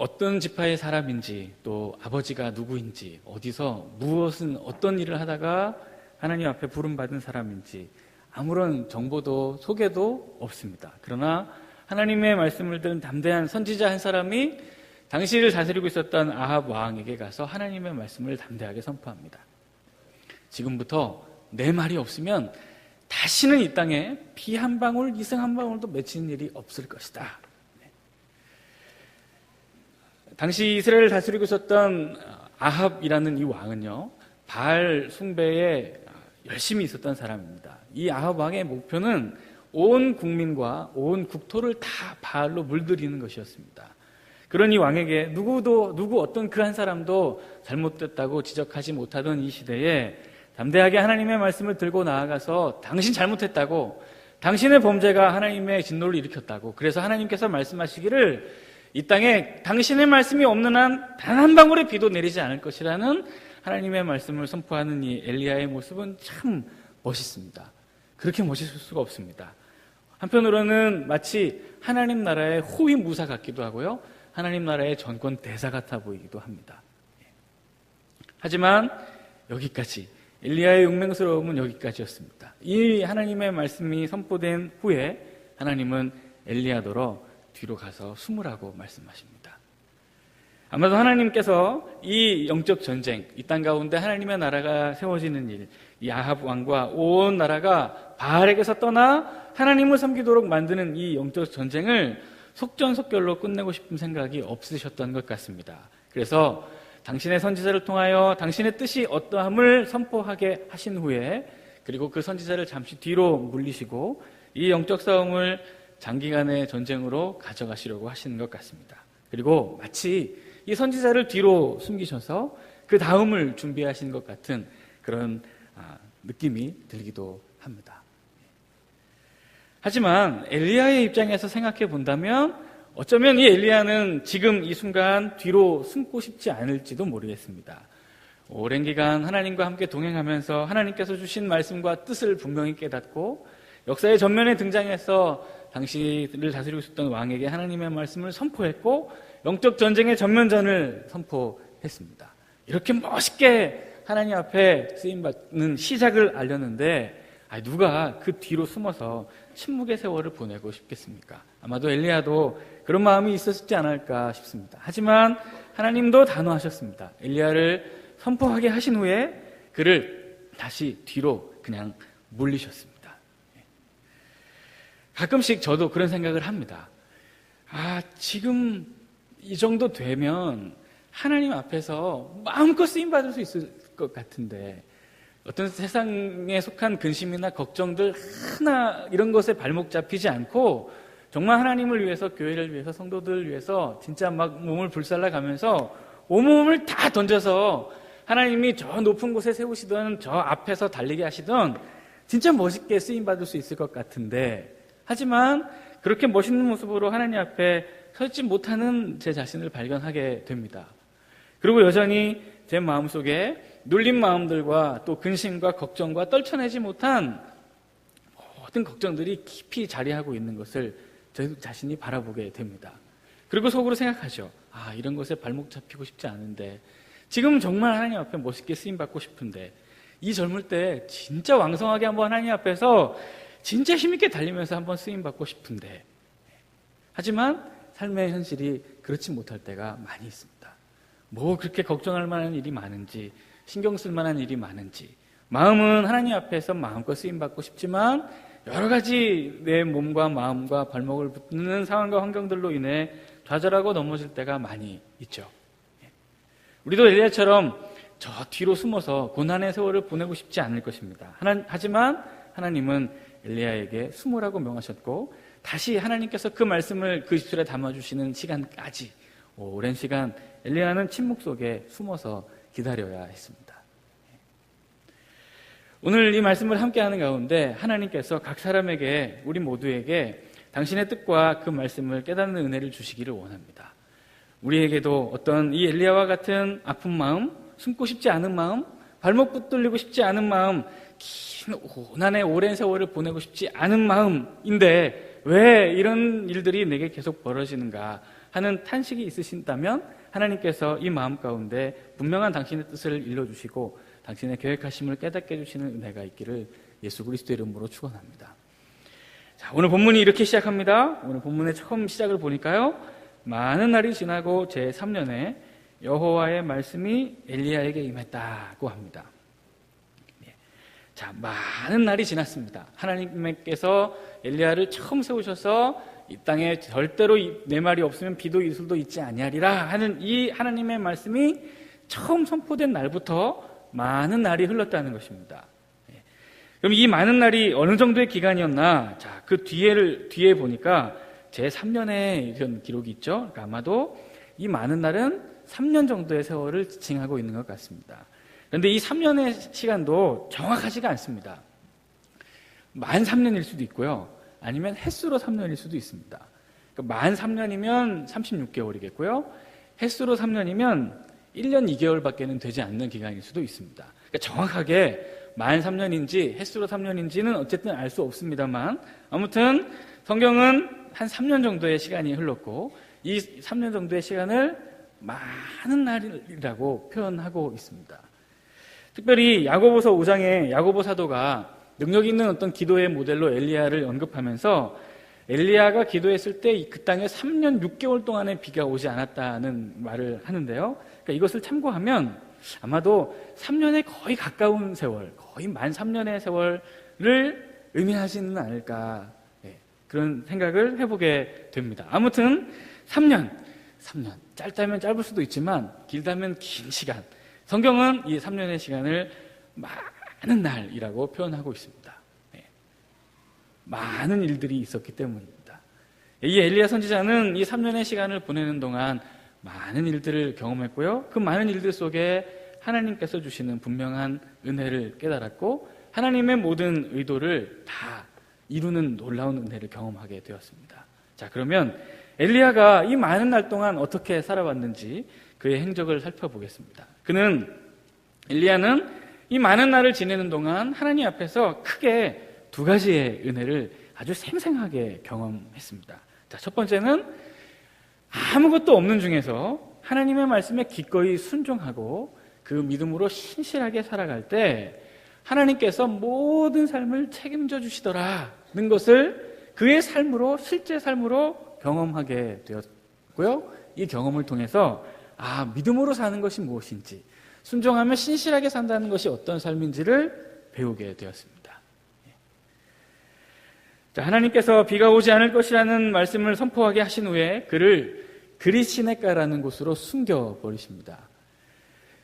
어떤 지파의 사람인지 또 아버지가 누구인지 어디서 무엇은 어떤 일을 하다가 하나님 앞에 부름받은 사람인지 아무런 정보도 소개도 없습니다. 그러나 하나님의 말씀을 들은 담대한 선지자 한 사람이 당시를 다스리고 있었던 아합 왕에게 가서 하나님의 말씀을 담대하게 선포합니다. 지금부터 내 말이 없으면 다시는 이 땅에 비 한 방울, 이승 한 방울도 맺히는 일이 없을 것이다. 당시 이스라엘을 다스리고 있었던 아합이라는 이 왕은요, 바알 숭배에 열심히 있었던 사람입니다. 이 아합 왕의 목표는 온 국민과 온 국토를 다 바알로 물들이는 것이었습니다. 그런 이 왕에게 누구도, 누구 어떤 그 한 사람도 잘못됐다고 지적하지 못하던 이 시대에 담대하게 하나님의 말씀을 들고 나아가서 당신 잘못했다고 당신의 범죄가 하나님의 진노를 일으켰다고 그래서 하나님께서 말씀하시기를 이 땅에 당신의 말씀이 없는 한 단 한 방울의 비도 내리지 않을 것이라는 하나님의 말씀을 선포하는 이 엘리야의 모습은 참 멋있습니다. 그렇게 멋있을 수가 없습니다. 한편으로는 마치 하나님 나라의 호위 무사 같기도 하고요. 하나님 나라의 전권 대사 같아 보이기도 합니다. 하지만 여기까지 엘리야의 용맹스러움은 여기까지였습니다. 이 하나님의 말씀이 선포된 후에 하나님은 엘리야더러 뒤로 가서 숨으라고 말씀하십니다. 아마도 하나님께서 이 영적 전쟁, 이 땅 가운데 하나님의 나라가 세워지는 일, 이 아합 왕과 온 나라가 바알에게서 떠나 하나님을 섬기도록 만드는 이 영적 전쟁을 속전속결로 끝내고 싶은 생각이 없으셨던 것 같습니다. 그래서 당신의 선지자를 통하여 당신의 뜻이 어떠함을 선포하게 하신 후에 그리고 그 선지자를 잠시 뒤로 물리시고 이 영적 싸움을 장기간의 전쟁으로 가져가시려고 하시는 것 같습니다. 그리고 마치 이 선지자를 뒤로 숨기셔서 그 다음을 준비하신 것 같은 그런 아, 느낌이 들기도 합니다. 하지만 엘리야의 입장에서 생각해 본다면 어쩌면 이 엘리야는 지금 이 순간 뒤로 숨고 싶지 않을지도 모르겠습니다. 오랜 기간 하나님과 함께 동행하면서 하나님께서 주신 말씀과 뜻을 분명히 깨닫고 역사의 전면에 등장해서 당시를 다스리고 있었던 왕에게 하나님의 말씀을 선포했고 영적 전쟁의 전면전을 선포했습니다. 이렇게 멋있게 하나님 앞에 쓰임 받는 시작을 알렸는데 누가 그 뒤로 숨어서 침묵의 세월을 보내고 싶겠습니까? 아마도 엘리야도 그런 마음이 있었지 않을까 싶습니다. 하지만 하나님도 단호하셨습니다. 엘리야를 선포하게 하신 후에 그를 다시 뒤로 그냥 물리셨습니다. 가끔씩 저도 그런 생각을 합니다. 아, 지금 이 정도 되면 하나님 앞에서 마음껏 쓰임 받을 수 있을 것 같은데 어떤 세상에 속한 근심이나 걱정들 하나 이런 것에 발목 잡히지 않고 정말 하나님을 위해서 교회를 위해서 성도들을 위해서 진짜 막 몸을 불살라 가면서 온몸을 다 던져서 하나님이 저 높은 곳에 세우시던 저 앞에서 달리게 하시던 진짜 멋있게 쓰임 받을 수 있을 것 같은데 하지만 그렇게 멋있는 모습으로 하나님 앞에 서지 못하는 제 자신을 발견하게 됩니다. 그리고 여전히 제 마음속에 눌린 마음들과 또 근심과 걱정과 떨쳐내지 못한 모든 걱정들이 깊이 자리하고 있는 것을 저 자신이 바라보게 됩니다. 그리고 속으로 생각하죠. 아, 이런 것에 발목 잡히고 싶지 않은데 지금 정말 하나님 앞에 멋있게 쓰임 받고 싶은데 이 젊을 때 진짜 왕성하게 한번 하나님 앞에서 진짜 힘있게 달리면서 한번 쓰임 받고 싶은데 하지만 삶의 현실이 그렇지 못할 때가 많이 있습니다. 뭐 그렇게 걱정할 만한 일이 많은지 신경 쓸 만한 일이 많은지 마음은 하나님 앞에서 마음껏 쓰임 받고 싶지만 여러 가지 내 몸과 마음과 발목을 붙는 상황과 환경들로 인해 좌절하고 넘어질 때가 많이 있죠. 우리도 엘리야처럼 저 뒤로 숨어서 고난의 세월을 보내고 싶지 않을 것입니다. 하나, 하지만 하나님은 엘리야에게 숨으라고 명하셨고 다시 하나님께서 그 말씀을 그 입술에 담아주시는 시간까지 오랜 시간 엘리야는 침묵 속에 숨어서 기다려야 했습니다. 오늘 이 말씀을 함께 하는 가운데 하나님께서 각 사람에게 우리 모두에게 당신의 뜻과 그 말씀을 깨닫는 은혜를 주시기를 원합니다. 우리에게도 어떤 이 엘리야와 같은 아픈 마음, 숨고 싶지 않은 마음, 발목 붙들리고 싶지 않은 마음, 긴 고난의 오랜 세월을 보내고 싶지 않은 마음인데 왜 이런 일들이 내게 계속 벌어지는가 하는 탄식이 있으신다면 하나님께서 이 마음 가운데 분명한 당신의 뜻을 일러주시고 당신의 계획하심을 깨닫게 해주시는 은혜가 있기를 예수 그리스도의 이름으로 축원합니다. 자, 오늘 본문이 이렇게 시작합니다. 오늘 본문의 처음 시작을 보니까요. 많은 날이 지나고 제 3년에 여호와의 말씀이 엘리야에게 임했다고 합니다. 예. 자, 많은 날이 지났습니다. 하나님께서 엘리야를 처음 세우셔서 이 땅에 절대로 내 말이 없으면 비도 이슬도 있지 아니하리라 하는 이 하나님의 말씀이 처음 선포된 날부터 많은 날이 흘렀다는 것입니다. 예. 그럼 이 많은 날이 어느 정도의 기간이었나? 자, 그 뒤에를 뒤에 보니까 제 3년에 이런 기록이 있죠. 그러니까 아마도 이 많은 날은 3년 정도의 세월을 지칭하고 있는 것 같습니다. 그런데 이 3년의 시간도 정확하지가 않습니다. 만 3년일 수도 있고요. 아니면 횟수로 3년일 수도 있습니다. 그러니까 만 3년이면 36개월이겠고요. 횟수로 3년이면 1년 2개월밖에는 되지 않는 기간일 수도 있습니다. 그러니까 정확하게 만 3년인지 횟수로 3년인지는 어쨌든 알 수 없습니다만 아무튼 성경은 한 3년 정도의 시간이 흘렀고 이 3년 정도의 시간을 많은 날이라고 표현하고 있습니다. 특별히 야고보서 5장에 야고보 사도가 능력 있는 어떤 기도의 모델로 엘리야를 언급하면서 엘리야가 기도했을 때 그 땅에 3년 6개월 동안의 비가 오지 않았다는 말을 하는데요. 그러니까 이것을 참고하면 아마도 3년에 거의 가까운 세월, 거의 만 3년의 세월을 의미하지는 않을까 네, 그런 생각을 해보게 됩니다. 아무튼 3년, 3년 짧다면 짧을 수도 있지만 길다면 긴 시간. 성경은 이 3년의 시간을 많은 날이라고 표현하고 있습니다. 네. 많은 일들이 있었기 때문입니다. 이 엘리야 선지자는 이 3년의 시간을 보내는 동안 많은 일들을 경험했고요. 그 많은 일들 속에 하나님께서 주시는 분명한 은혜를 깨달았고 하나님의 모든 의도를 다 이루는 놀라운 은혜를 경험하게 되었습니다. 자, 그러면 엘리야가 이 많은 날 동안 어떻게 살아왔는지 그의 행적을 살펴보겠습니다. 그는 엘리야는 이 많은 날을 지내는 동안 하나님 앞에서 크게 두 가지의 은혜를 아주 생생하게 경험했습니다. 자, 첫 번째는 아무것도 없는 중에서 하나님의 말씀에 기꺼이 순종하고 그 믿음으로 신실하게 살아갈 때 하나님께서 모든 삶을 책임져 주시더라는 것을 그의 삶으로 실제 삶으로 경험하게 되었고요. 이 경험을 통해서 아 믿음으로 사는 것이 무엇인지 순종하며 신실하게 산다는 것이 어떤 삶인지를 배우게 되었습니다. 예. 자, 하나님께서 비가 오지 않을 것이라는 말씀을 선포하게 하신 후에 그를 그리시네가라는 곳으로 숨겨 버리십니다.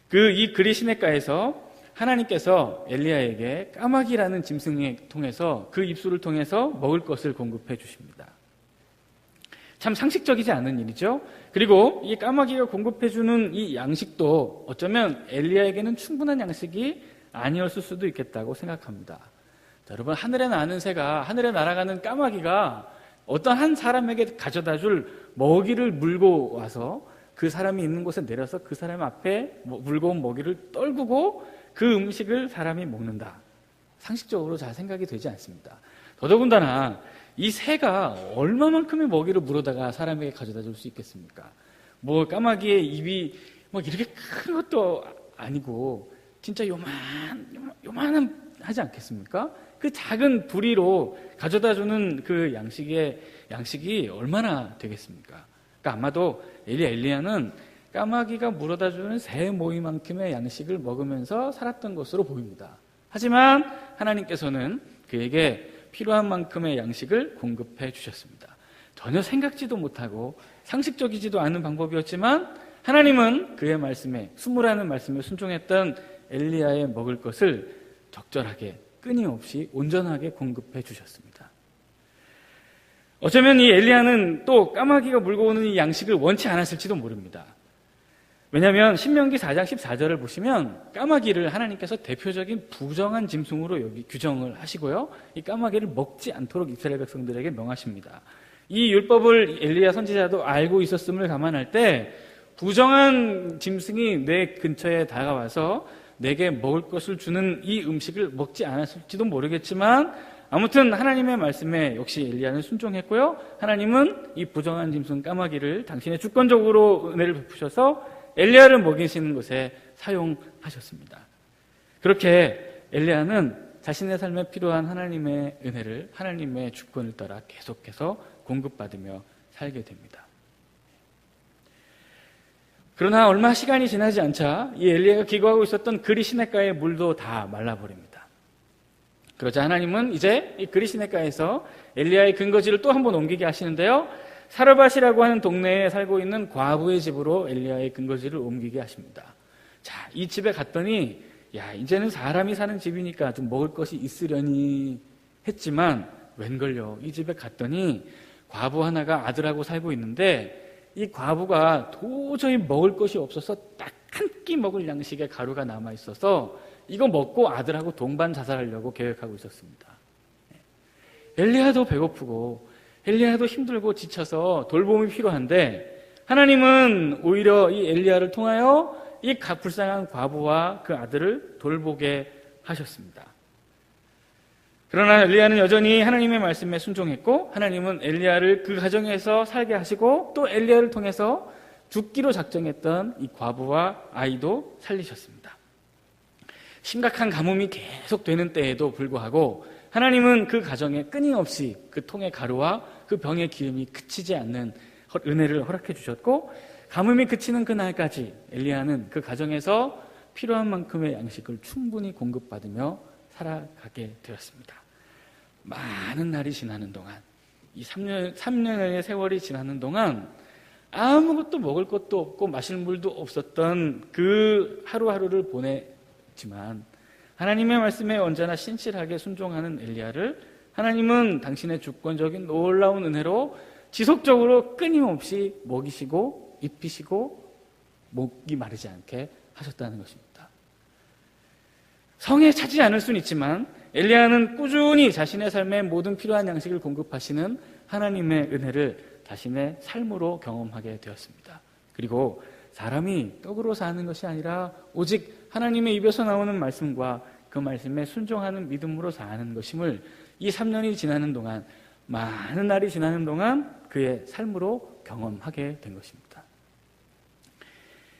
그 이 그리시네가에서 하나님께서 엘리야에게 까마귀라는 짐승을 통해서 그 입술을 통해서 먹을 것을 공급해 주십니다. 참 상식적이지 않은 일이죠. 그리고 이 까마귀가 공급해주는 이 양식도 어쩌면 엘리야에게는 충분한 양식이 아니었을 수도 있겠다고 생각합니다. 자, 여러분 하늘에 나는 새가 하늘에 날아가는 까마귀가 어떤 한 사람에게 가져다 줄 먹이를 물고 와서 그 사람이 있는 곳에 내려서 그 사람 앞에 물고 온 먹이를 떨구고 그 음식을 사람이 먹는다. 상식적으로 잘 생각이 되지 않습니다. 더더군다나 이 새가 얼마만큼의 먹이를 물어다가 사람에게 가져다 줄 수 있겠습니까? 뭐 까마귀의 입이 뭐 이렇게 큰 것도 아니고 진짜 요만 요만한 하지 않겠습니까? 그 작은 부리로 가져다 주는 그 양식의 양식이 얼마나 되겠습니까? 그러니까 아마도 엘리 엘리야는 까마귀가 물어다 주는 새 모이만큼의 양식을 먹으면서 살았던 것으로 보입니다. 하지만 하나님께서는 그에게 필요한 만큼의 양식을 공급해 주셨습니다. 전혀 생각지도 못하고 상식적이지도 않은 방법이었지만 하나님은 그의 말씀에 수무라는 말씀에 순종했던 엘리야의 먹을 것을 적절하게 끊임없이 온전하게 공급해 주셨습니다. 어쩌면 이 엘리야는 또 까마귀가 물고 오는 이 양식을 원치 않았을지도 모릅니다. 왜냐하면 신명기 4장 14절을 보시면 까마귀를 하나님께서 대표적인 부정한 짐승으로 여기 규정을 하시고요. 이 까마귀를 먹지 않도록 이스라엘 백성들에게 명하십니다. 이 율법을 엘리야 선지자도 알고 있었음을 감안할 때 부정한 짐승이 내 근처에 다가와서 내게 먹을 것을 주는 이 음식을 먹지 않았을지도 모르겠지만 아무튼 하나님의 말씀에 역시 엘리야는 순종했고요. 하나님은 이 부정한 짐승 까마귀를 당신의 주권적으로 은혜를 베푸셔서 엘리야를 먹이시는 것에 사용하셨습니다. 그렇게 엘리야는 자신의 삶에 필요한 하나님의 은혜를 하나님의 주권을 따라 계속해서 공급받으며 살게 됩니다. 그러나 얼마 시간이 지나지 않자 이 엘리야가 기거하고 있었던 그리 시냇가의 물도 다 말라버립니다. 그러자 하나님은 이제 이 그리 시냇가에서 엘리야의 근거지를 또 한 번 옮기게 하시는데요. 사르밧이라고 하는 동네에 살고 있는 과부의 집으로 엘리야의 근거지를 옮기게 하십니다. 자, 이 집에 갔더니 야, 이제는 사람이 사는 집이니까 좀 먹을 것이 있으려니 했지만 웬걸요. 이 집에 갔더니 과부 하나가 아들하고 살고 있는데 이 과부가 도저히 먹을 것이 없어서 딱 한 끼 먹을 양식의 가루가 남아 있어서 이거 먹고 아들하고 동반 자살하려고 계획하고 있었습니다. 엘리야도 배고프고 엘리야도 힘들고 지쳐서 돌봄이 필요한데 하나님은 오히려 이 엘리야를 통하여 이 불쌍한 과부와 그 아들을 돌보게 하셨습니다. 그러나 엘리야는 여전히 하나님의 말씀에 순종했고 하나님은 엘리야를 그 가정에서 살게 하시고 또 엘리야를 통해서 죽기로 작정했던 이 과부와 아이도 살리셨습니다. 심각한 가뭄이 계속되는 때에도 불구하고 하나님은 그 가정에 끊임없이 그 통의 가루와 그 병의 기름이 그치지 않는 은혜를 허락해 주셨고 가뭄이 그치는 그날까지 엘리야는 그 가정에서 필요한 만큼의 양식을 충분히 공급받으며 살아가게 되었습니다. 많은 날이 지나는 동안, 이 3년, 3년의 세월이 지나는 동안 아무것도 먹을 것도 없고 마실 물도 없었던 그 하루하루를 보냈지만 하나님의 말씀에 언제나 신실하게 순종하는 엘리야를 하나님은 당신의 주권적인 놀라운 은혜로 지속적으로 끊임없이 먹이시고 입히시고 목이 마르지 않게 하셨다는 것입니다. 성에 차지 않을 수는 있지만 엘리야는 꾸준히 자신의 삶에 모든 필요한 양식을 공급하시는 하나님의 은혜를 자신의 삶으로 경험하게 되었습니다. 그리고 사람이 떡으로 사는 것이 아니라 오직 하나님의 입에서 나오는 말씀과 그 말씀에 순종하는 믿음으로 사는 것임을 이 3년이 지나는 동안 많은 날이 지나는 동안 그의 삶으로 경험하게 된 것입니다.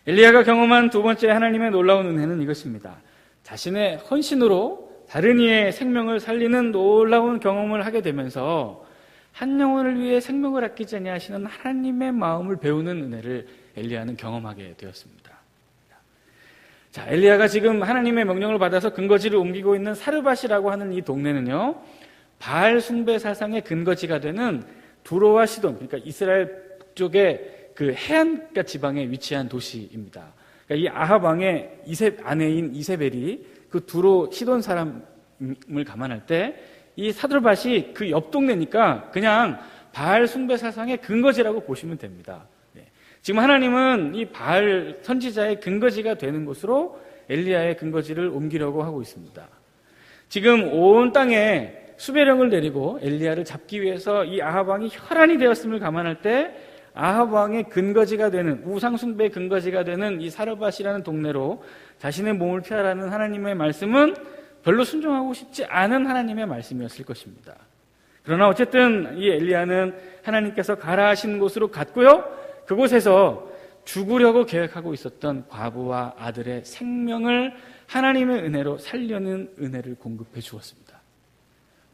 엘리야가 경험한 두 번째 하나님의 놀라운 은혜는 이것입니다. 자신의 헌신으로 다른 이의 생명을 살리는 놀라운 경험을 하게 되면서 한 영혼을 위해 생명을 아끼지 아니하시는 하나님의 마음을 배우는 은혜를 엘리야는 경험하게 되었습니다. 자, 엘리야가 지금 하나님의 명령을 받아서 근거지를 옮기고 있는 사르밧이라고 하는 이 동네는요. 바알 숭배 사상의 근거지가 되는 두로와 시돈, 그러니까 이스라엘 북쪽의 그 해안가 지방에 위치한 도시입니다. 그러니까 이 아합 왕의 이세 아내인 이세벨이 그 두로 시돈 사람을 감안할 때 이 사드르밭이 그 옆 동네니까 그냥 바알 숭배 사상의 근거지라고 보시면 됩니다. 네. 지금 하나님은 이 바알 선지자의 근거지가 되는 곳으로 엘리야의 근거지를 옮기려고 하고 있습니다. 지금 온 땅에 수배령을 내리고 엘리야를 잡기 위해서 이 아합 왕이 혈안이 되었음을 감안할 때 아합 왕의 근거지가 되는 우상 숭배의 근거지가 되는 이 사르밧이라는 동네로 자신의 몸을 피하라는 하나님의 말씀은 별로 순종하고 싶지 않은 하나님의 말씀이었을 것입니다. 그러나 어쨌든 이 엘리야는 하나님께서 가라 하신 곳으로 갔고요. 그곳에서 죽으려고 계획하고 있었던 과부와 아들의 생명을 하나님의 은혜로 살려는 은혜를 공급해 주었습니다.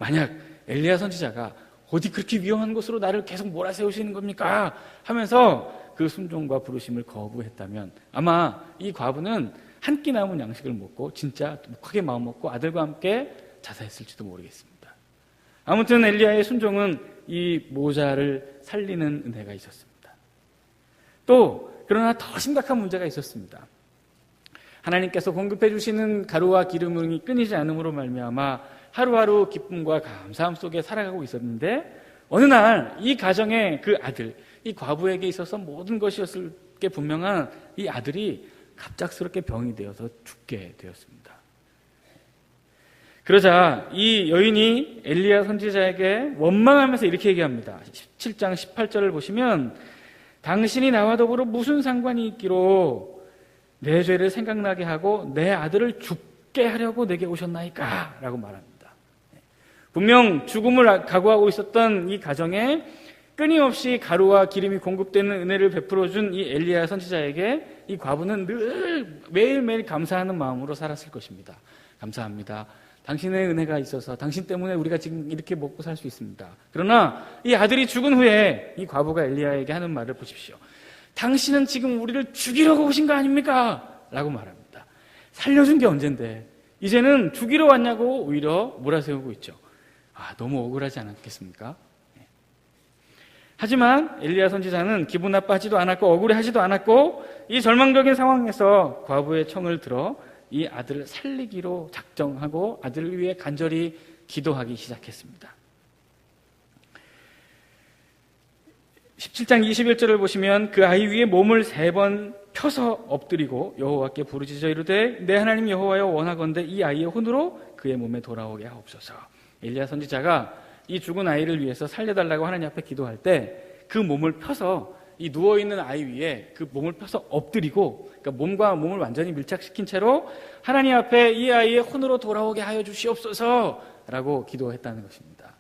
만약 엘리야 선지자가 어디 그렇게 위험한 곳으로 나를 계속 몰아세우시는 겁니까? 하면서 그 순종과 부르심을 거부했다면 아마 이 과부는 한 끼 남은 양식을 먹고 진짜 독하게 마음 먹고 아들과 함께 자살했을지도 모르겠습니다. 아무튼 엘리야의 순종은 이 모자를 살리는 은혜가 있었습니다. 또 그러나 더 심각한 문제가 있었습니다. 하나님께서 공급해 주시는 가루와 기름이 끊이지 않음으로 말미암아 하루하루 기쁨과 감사함 속에 살아가고 있었는데 어느 날 이 가정의 그 아들, 이 과부에게 있어서 모든 것이었을 게 분명한 이 아들이 갑작스럽게 병이 되어서 죽게 되었습니다. 그러자 이 여인이 엘리야 선지자에게 원망하면서 이렇게 얘기합니다. 17장 18절을 보시면 당신이 나와 더불어 무슨 상관이 있기로 내 죄를 생각나게 하고 내 아들을 죽게 하려고 내게 오셨나이까? 라고 말합니다. 분명 죽음을 각오하고 있었던 이 가정에 끊임없이 가루와 기름이 공급되는 은혜를 베풀어 준 이 엘리야 선지자에게 이 과부는 늘 매일매일 감사하는 마음으로 살았을 것입니다. 감사합니다. 당신의 은혜가 있어서 당신 때문에 우리가 지금 이렇게 먹고 살 수 있습니다. 그러나 이 아들이 죽은 후에 이 과부가 엘리야에게 하는 말을 보십시오. 당신은 지금 우리를 죽이려고 오신 거 아닙니까? 라고 말합니다. 살려준 게 언젠데 이제는 죽이러 왔냐고 오히려 몰아세우고 있죠. 아, 너무 억울하지 않았겠습니까? 네. 하지만 엘리야 선지자는 기분 나빠하지도 않았고 억울해하지도 않았고 이 절망적인 상황에서 과부의 청을 들어 이 아들을 살리기로 작정하고 아들을 위해 간절히 기도하기 시작했습니다. 17장 21절을 보시면 그 아이 위에 몸을 세 번 펴서 엎드리고 여호와께 부르짖어 이르되 내 하나님 여호와여 원하건대 이 아이의 혼으로 그의 몸에 돌아오게 하옵소서. 엘리야 선지자가 이 죽은 아이를 위해서 살려달라고 하나님 앞에 기도할 때 그 몸을 펴서 이 누워 있는 아이 위에 그 몸을 펴서 엎드리고 그러니까 몸과 몸을 완전히 밀착시킨 채로 하나님 앞에 이 아이의 혼으로 돌아오게 하여 주시옵소서라고 기도했다는 것입니다.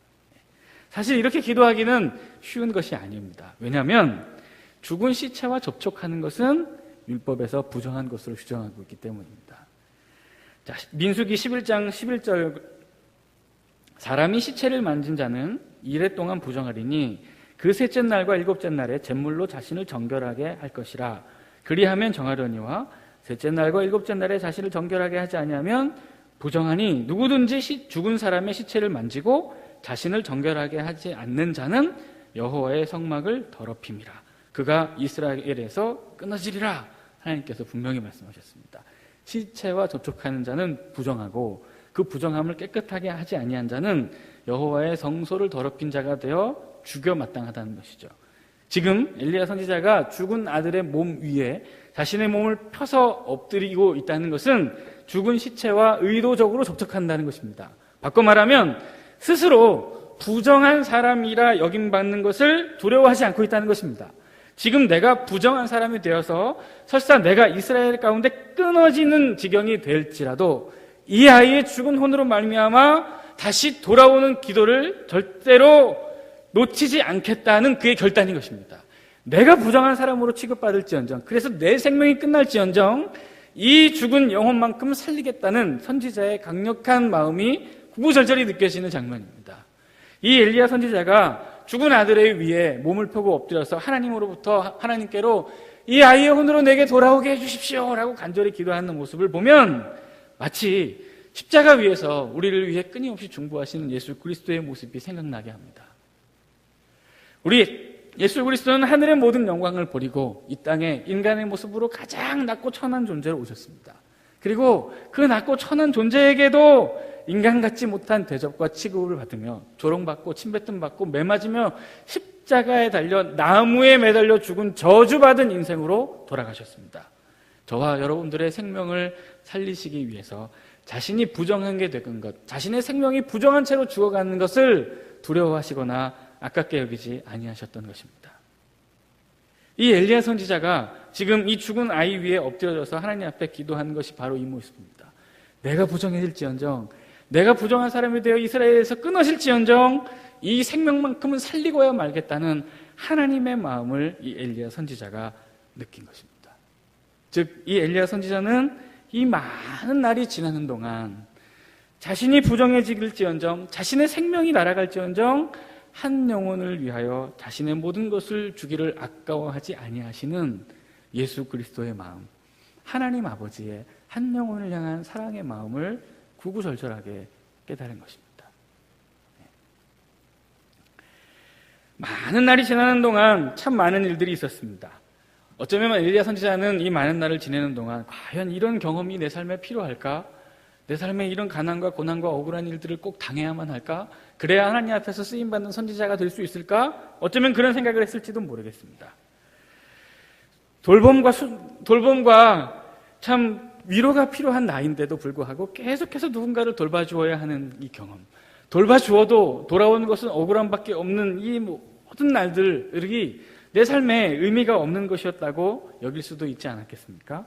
사실 이렇게 기도하기는 쉬운 것이 아닙니다. 왜냐하면 죽은 시체와 접촉하는 것은 율법에서 부정한 것으로 규정하고 있기 때문입니다. 자, 민수기 11장 11절 사람이 시체를 만진 자는 이래 동안 부정하리니 그 셋째 날과 일곱째 날에 잿물로 자신을 정결하게 할 것이라. 그리하면 정하려니와 셋째 날과 일곱째 날에 자신을 정결하게 하지 아니하면 부정하니 누구든지 시, 죽은 사람의 시체를 만지고 자신을 정결하게 하지 않는 자는 여호와의 성막을 더럽힘이라. 그가 이스라엘에서 끊어지리라. 하나님께서 분명히 말씀하셨습니다. 시체와 접촉하는 자는 부정하고 그 부정함을 깨끗하게 하지 아니한 자는 여호와의 성소를 더럽힌 자가 되어 죽여 마땅하다는 것이죠. 지금 엘리야 선지자가 죽은 아들의 몸 위에 자신의 몸을 펴서 엎드리고 있다는 것은 죽은 시체와 의도적으로 접촉한다는 것입니다. 바꿔 말하면 스스로 부정한 사람이라 여김받는 것을 두려워하지 않고 있다는 것입니다. 지금 내가 부정한 사람이 되어서 설사 내가 이스라엘 가운데 끊어지는 지경이 될지라도 이 아이의 죽은 혼으로 말미암아 다시 돌아오는 기도를 절대로 놓치지 않겠다는 그의 결단인 것입니다. 내가 부정한 사람으로 취급받을지언정, 그래서 내 생명이 끝날지언정, 이 죽은 영혼만큼 살리겠다는 선지자의 강력한 마음이 구구절절히 느껴지는 장면입니다. 이 엘리야 선지자가 죽은 아들의 위에 몸을 펴고 엎드려서 하나님으로부터 하나님께로 이 아이의 혼으로 내게 돌아오게 해주십시오. 라고 간절히 기도하는 모습을 보면 마치 십자가 위에서 우리를 위해 끊임없이 중보하시는 예수 그리스도의 모습이 생각나게 합니다. 우리 예수 그리스도는 하늘의 모든 영광을 버리고 이 땅에 인간의 모습으로 가장 낮고 천한 존재로 오셨습니다. 그리고 그 낮고 천한 존재에게도 인간 같지 못한 대접과 취급을 받으며 조롱받고 침뱉음 받고 매맞으며 십자가에 달려 나무에 매달려 죽은 저주받은 인생으로 돌아가셨습니다. 저와 여러분들의 생명을 살리시기 위해서 자신이 부정한 게된 것, 자신의 생명이 부정한 채로 죽어가는 것을 두려워하시거나 아깝게 여기지 아니하셨던 것입니다. 이 엘리야 선지자가 지금 이 죽은 아이 위에 엎드려져서 하나님 앞에 기도하는 것이 바로 이 모습입니다. 내가 부정해질지언정, 내가 부정한 사람이 되어 이스라엘에서 끊어질지언정, 이 생명만큼은 살리고야 말겠다는 하나님의 마음을 이 엘리야 선지자가 느낀 것입니다. 즉, 이 엘리야 선지자는 이 많은 날이 지나는 동안 자신이 부정해질지언정, 자신의 생명이 날아갈지언정, 한 영혼을 위하여 자신의 모든 것을 주기를 아까워하지 아니하시는 예수 그리스도의 마음, 하나님 아버지의 한 영혼을 향한 사랑의 마음을 구구절절하게 깨달은 것입니다. 네. 많은 날이 지나는 동안 참 많은 일들이 있었습니다. 어쩌면 엘리야 선지자는 이 많은 날을 지내는 동안 과연 이런 경험이 내 삶에 필요할까? 내 삶에 이런 가난과 고난과 억울한 일들을 꼭 당해야만 할까? 그래야 하나님 앞에서 쓰임 받는 선지자가 될 수 있을까? 어쩌면 그런 생각을 했을지도 모르겠습니다. 돌봄과 수, 돌봄과 참 위로가 필요한 나이인데도 불구하고 계속해서 누군가를 돌봐주어야 하는 이 경험. 돌봐주어도 돌아오는 것은 억울함밖에 없는 이 모든 날들이 내 삶에 의미가 없는 것이었다고 여길 수도 있지 않았겠습니까?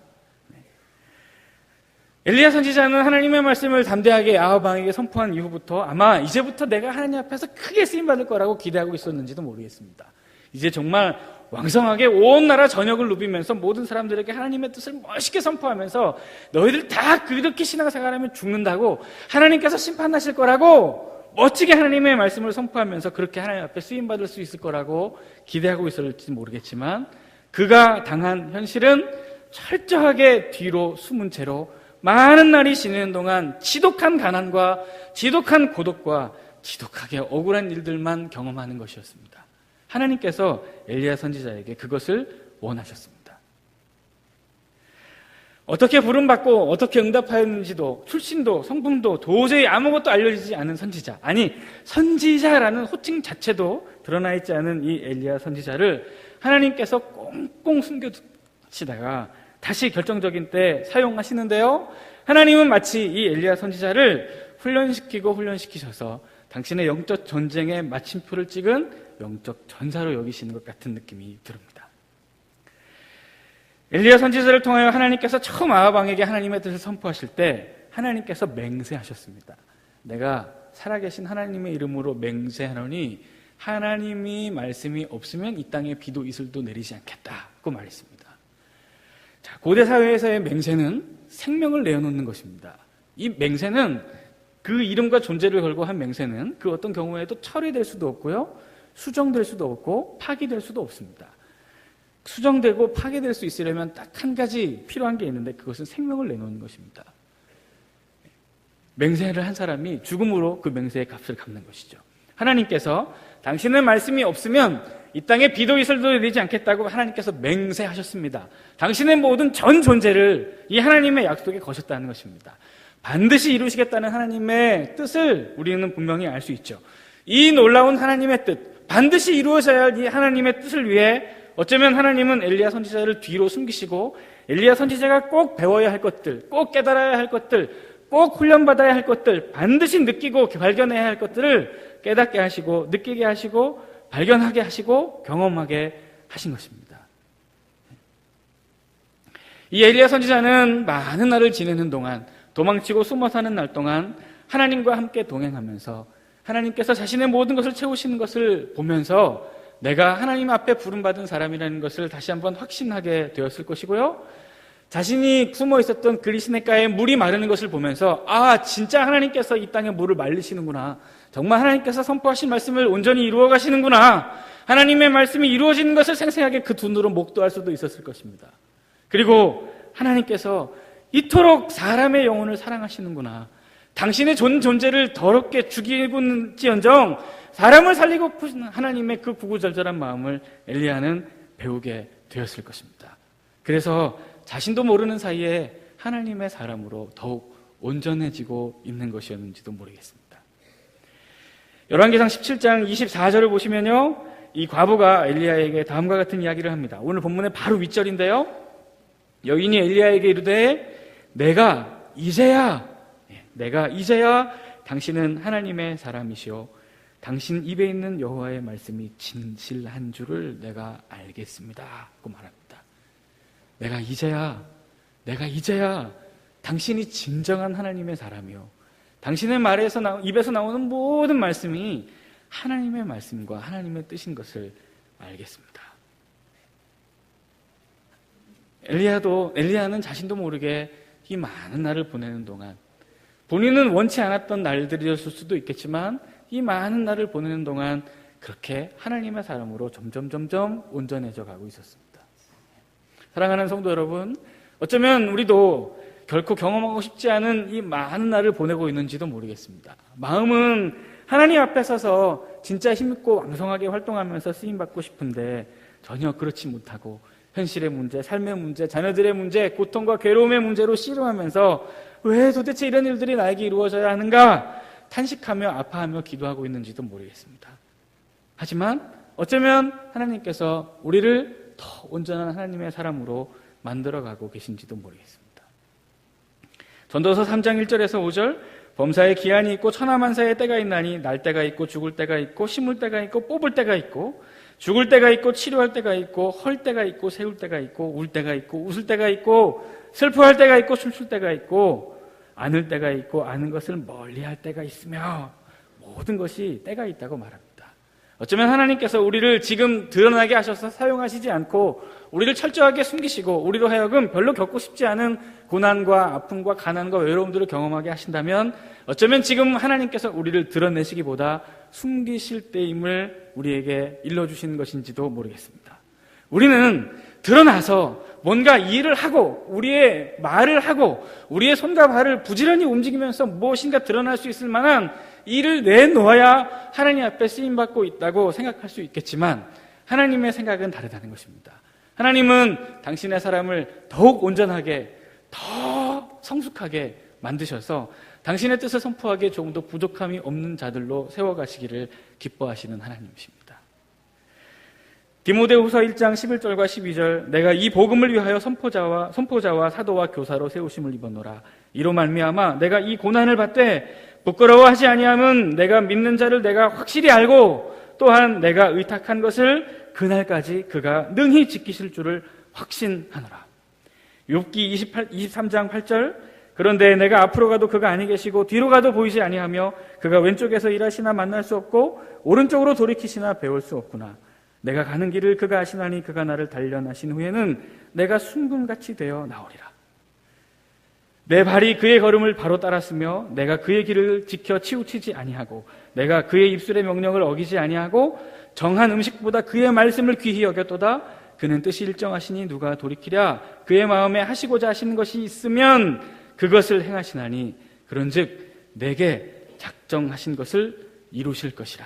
엘리야 선지자는 하나님의 말씀을 담대하게 아하방에게 선포한 이후부터 아마 이제부터 내가 하나님 앞에서 크게 쓰임 받을 거라고 기대하고 있었는지도 모르겠습니다. 이제 정말 왕성하게 온 나라 전역을 누비면서 모든 사람들에게 하나님의 뜻을 멋있게 선포하면서 너희들 다 그렇게 신앙생활하면 죽는다고 하나님께서 심판하실 거라고 멋지게 하나님의 말씀을 선포하면서 그렇게 하나님 앞에 쓰임 받을 수 있을 거라고 기대하고 있었을지 모르겠지만 그가 당한 현실은 철저하게 뒤로 숨은 채로 많은 날이 지내는 동안 지독한 가난과 지독한 고독과 지독하게 억울한 일들만 경험하는 것이었습니다. 하나님께서 엘리야 선지자에게 그것을 원하셨습니다. 어떻게 부름받고 어떻게 응답하였는지도 출신도 성분도 도저히 아무것도 알려지지 않은 선지자 아니 선지자라는 호칭 자체도 드러나 있지 않은 이 엘리야 선지자를 하나님께서 꽁꽁 숨겨두시다가 다시 결정적인 때 사용하시는데요. 하나님은 마치 이 엘리야 선지자를 훈련시키고 훈련시키셔서 당신의 영적 전쟁의 마침표를 찍은 영적 전사로 여기시는 것 같은 느낌이 듭니다. 엘리야 선지자를 통하여 하나님께서 처음 아하방에게 하나님의 뜻을 선포하실 때 하나님께서 맹세하셨습니다. 내가 살아계신 하나님의 이름으로 맹세하노니 하나님이 말씀이 없으면 이 땅에 비도 이슬도 내리지 않겠다고 말했습니다. 자, 고대 사회에서의 맹세는 생명을 내어놓는 것입니다. 이 맹세는 그 이름과 존재를 걸고 한 맹세는 그 어떤 경우에도 철회될 수도 없고요. 수정될 수도 없고 파기될 수도 없습니다. 수정되고 파괴될 수 있으려면 딱 한 가지 필요한 게 있는데 그것은 생명을 내놓는 것입니다. 맹세를 한 사람이 죽음으로 그 맹세의 값을 갚는 것이죠. 하나님께서 당신의 말씀이 없으면 이 땅에 비도 이슬도 내리지 않겠다고 하나님께서 맹세하셨습니다. 당신의 모든 전 존재를 이 하나님의 약속에 거셨다는 것입니다. 반드시 이루시겠다는 하나님의 뜻을 우리는 분명히 알 수 있죠. 이 놀라운 하나님의 뜻, 반드시 이루어져야 할 이 하나님의 뜻을 위해 어쩌면 하나님은 엘리야 선지자를 뒤로 숨기시고 엘리야 선지자가 꼭 배워야 할 것들, 꼭 깨달아야 할 것들, 꼭 훈련받아야 할 것들, 반드시 느끼고 발견해야 할 것들을 깨닫게 하시고 느끼게 하시고 발견하게 하시고 경험하게 하신 것입니다. 이 에리야 선지자는 많은 날을 지내는 동안 도망치고 숨어 사는 날 동안 하나님과 함께 동행하면서 하나님께서 자신의 모든 것을 채우시는 것을 보면서 내가 하나님 앞에 부름받은 사람이라는 것을 다시 한번 확신하게 되었을 것이고요. 자신이 숨어 있었던 그리시네가에 물이 마르는 것을 보면서 아 진짜 하나님께서 이 땅에 물을 말리시는구나. 정말 하나님께서 선포하신 말씀을 온전히 이루어 가시는구나. 하나님의 말씀이 이루어지는 것을 생생하게 그 두 눈으로 목도할 수도 있었을 것입니다. 그리고 하나님께서 이토록 사람의 영혼을 사랑하시는구나 당신의 존, 존재를 더럽게 죽이고는지언정 사람을 살리고 하나님의 그 구구절절한 마음을 엘리야는 배우게 되었을 것입니다 그래서 자신도 모르는 사이에 하나님의 사람으로 더욱 온전해지고 있는 것이었는지도 모르겠습니다. 열왕기상 17장 24절을 보시면요. 이 과부가 엘리야에게 다음과 같은 이야기를 합니다. 오늘 본문의 바로 윗절인데요. 여인이 엘리야에게 이르되 내가 이제야 예, 내가 이제야 당신은 하나님의 사람이시오. 당신 입에 있는 여호와의 말씀이 진실한 줄을 내가 알겠습니다. 고 말합니다. 내가 이제야, 내가 이제야 당신이 진정한 하나님의 사람이요. 당신의 말에서 나, 입에서 나오는 모든 말씀이 하나님의 말씀과 하나님의 뜻인 것을 알겠습니다. 엘리야도 엘리야는 자신도 모르게 이 많은 날을 보내는 동안 본인은 원치 않았던 날들이었을 수도 있겠지만 이 많은 날을 보내는 동안 그렇게 하나님의 사람으로 점점 점점 온전해져 가고 있었습니다. 사랑하는 성도 여러분, 어쩌면 우리도 결코 경험하고 싶지 않은 이 많은 날을 보내고 있는지도 모르겠습니다. 마음은 하나님 앞에 서서 진짜 힘있고 왕성하게 활동하면서 쓰임받고 싶은데 전혀 그렇지 못하고 현실의 문제, 삶의 문제, 자녀들의 문제, 고통과 괴로움의 문제로 씨름하면서 왜 도대체 이런 일들이 나에게 이루어져야 하는가 탄식하며 아파하며 기도하고 있는지도 모르겠습니다. 하지만 어쩌면 하나님께서 우리를 더 온전한 하나님의 사람으로 만들어가고 계신지도 모르겠습니다. 전도서 3장 1절에서 5절 범사에 기한이 있고 천하만사의 때가 있나니 날 때가 있고 죽을 때가 있고 심을 때가 있고 뽑을 때가 있고 죽을 때가 있고 치료할 때가 있고 헐 때가 있고 세울 때가 있고 울 때가 있고 웃을 때가 있고 슬퍼할 때가 있고 춤출 때가 있고 않을 때가 있고 아는 것을 멀리할 때가 있으며 모든 것이 때가 있다고 말합니다. 어쩌면 하나님께서 우리를 지금 드러나게 하셔서 사용하시지 않고 우리를 철저하게 숨기시고 우리로 하여금 별로 겪고 싶지 않은 고난과 아픔과 가난과 외로움들을 경험하게 하신다면 어쩌면 지금 하나님께서 우리를 드러내시기보다 숨기실 때임을 우리에게 일러주시는 것인지도 모르겠습니다. 우리는 드러나서 뭔가 일을 하고 우리의 말을 하고 우리의 손과 발을 부지런히 움직이면서 무엇인가 드러날 수 있을 만한 일을 내놓아야 하나님 앞에 쓰임 받고 있다고 생각할 수 있겠지만 하나님의 생각은 다르다는 것입니다. 하나님은 당신의 사람을 더욱 온전하게 더 성숙하게 만드셔서 당신의 뜻을 선포하기에 조금 더 부족함이 없는 자들로 세워가시기를 기뻐하시는 하나님이십니다. 디모데후서 1장 11절과 12절 내가 이 복음을 위하여 선포자와 선포자와 사도와 교사로 세우심을 입었노라 이로 말미암아 내가 이 고난을 받되 부끄러워하지 아니함은 내가 믿는 자를 내가 확실히 알고 또한 내가 의탁한 것을 그날까지 그가 능히 지키실 줄을 확신하노라. 욥기 28, 23장 8절 그런데 내가 앞으로 가도 그가 아니 계시고 뒤로 가도 보이지 아니하며 그가 왼쪽에서 일하시나 만날 수 없고 오른쪽으로 돌이키시나 배울 수 없구나. 내가 가는 길을 그가 아시나니 그가 나를 단련하신 후에는 내가 순금같이 되어 나오리라. 내 발이 그의 걸음을 바로 따랐으며 내가 그의 길을 지켜 치우치지 아니하고 내가 그의 입술의 명령을 어기지 아니하고 정한 음식보다 그의 말씀을 귀히 여겼도다 그는 뜻이 일정하시니 누가 돌이키랴 그의 마음에 하시고자 하시는 것이 있으면 그것을 행하시나니 그런즉 내게 작정하신 것을 이루실 것이라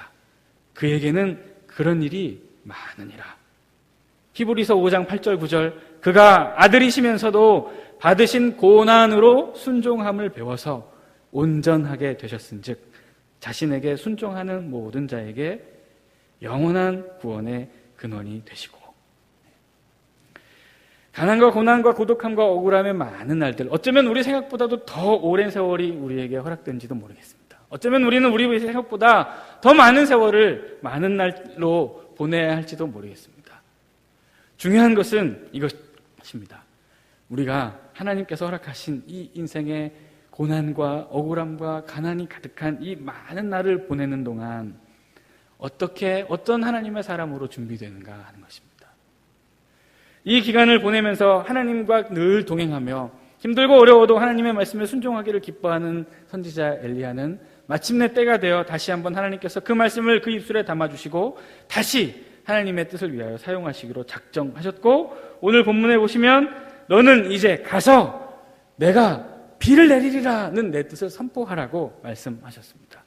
그에게는 그런 일이 많으니라 히브리서 5장 8절 9절 그가 아들이시면서도 받으신 고난으로 순종함을 배워서 온전하게 되셨은즉 자신에게 순종하는 모든 자에게 영원한 구원의 근원이 되시고 가난과 고난과 고독함과 억울함의 많은 날들 어쩌면 우리 생각보다도 더 오랜 세월이 우리에게 허락된지도 모르겠습니다. 어쩌면 우리는 우리 생각보다 더 많은 세월을 많은 날로 보내야 할지도 모르겠습니다. 중요한 것은 이것입니다. 우리가 하나님께서 허락하신 이 인생의 고난과 억울함과 가난이 가득한 이 많은 날을 보내는 동안 어떻게 어떤 하나님의 사람으로 준비되는가 하는 것입니다. 이 기간을 보내면서 하나님과 늘 동행하며 힘들고 어려워도 하나님의 말씀에 순종하기를 기뻐하는 선지자 엘리야는 마침내 때가 되어 다시 한번 하나님께서 그 말씀을 그 입술에 담아주시고 다시 하나님의 뜻을 위하여 사용하시기로 작정하셨고 오늘 본문에 보시면 너는 이제 가서 내가 비를 내리리라는 내 뜻을 선포하라고 말씀하셨습니다.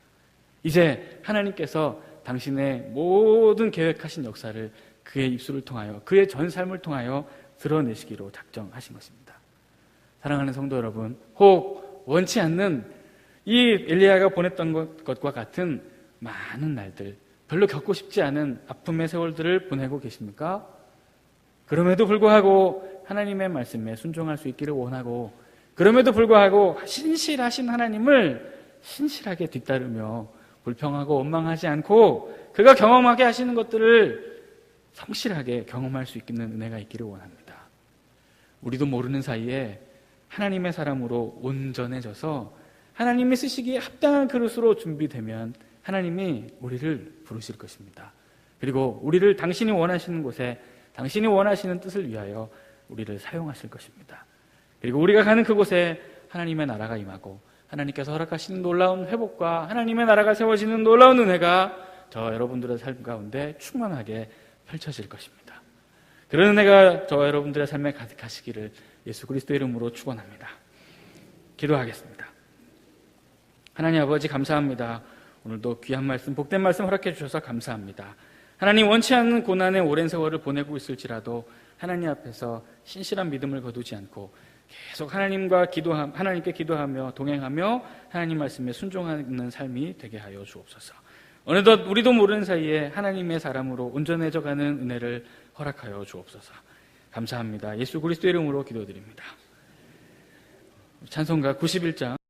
이제 하나님께서 당신의 모든 계획하신 역사를 그의 입술을 통하여 그의 전 삶을 통하여 드러내시기로 작정하신 것입니다. 사랑하는 성도 여러분, 혹 원치 않는 이 엘리야가 보냈던 것과 같은 많은 날들, 별로 겪고 싶지 않은 아픔의 세월들을 보내고 계십니까? 그럼에도 불구하고 하나님의 말씀에 순종할 수 있기를 원하고 그럼에도 불구하고 신실하신 하나님을 신실하게 뒤따르며 불평하고 원망하지 않고 그가 경험하게 하시는 것들을 성실하게 경험할 수 있는 은혜가 있기를 원합니다. 우리도 모르는 사이에 하나님의 사람으로 온전해져서 하나님이 쓰시기에 합당한 그릇으로 준비되면 하나님이 우리를 부르실 것입니다. 그리고 우리를 당신이 원하시는 곳에 당신이 원하시는 뜻을 위하여 우리를 사용하실 것입니다. 그리고 우리가 가는 그곳에 하나님의 나라가 임하고 하나님께서 허락하시는 놀라운 회복과 하나님의 나라가 세워지는 놀라운 은혜가 저 여러분들의 삶 가운데 충만하게 펼쳐질 것입니다. 그런 은혜가 저 여러분들의 삶에 가득하시기를 예수 그리스도 이름으로 축원합니다. 기도하겠습니다. 하나님 아버지 감사합니다. 오늘도 귀한 말씀, 복된 말씀 허락해 주셔서 감사합니다. 하나님 원치 않는 고난의 오랜 세월을 보내고 있을지라도 하나님 앞에서 신실한 믿음을 거두지 않고 계속 하나님과 기도하, 하나님께 기도하며 동행하며 하나님 말씀에 순종하는 삶이 되게 하여 주옵소서. 어느덧 우리도 모르는 사이에 하나님의 사람으로 온전해져 가는 은혜를 허락하여 주옵소서. 감사합니다. 예수 그리스도 이름으로 기도드립니다. 찬송가 91장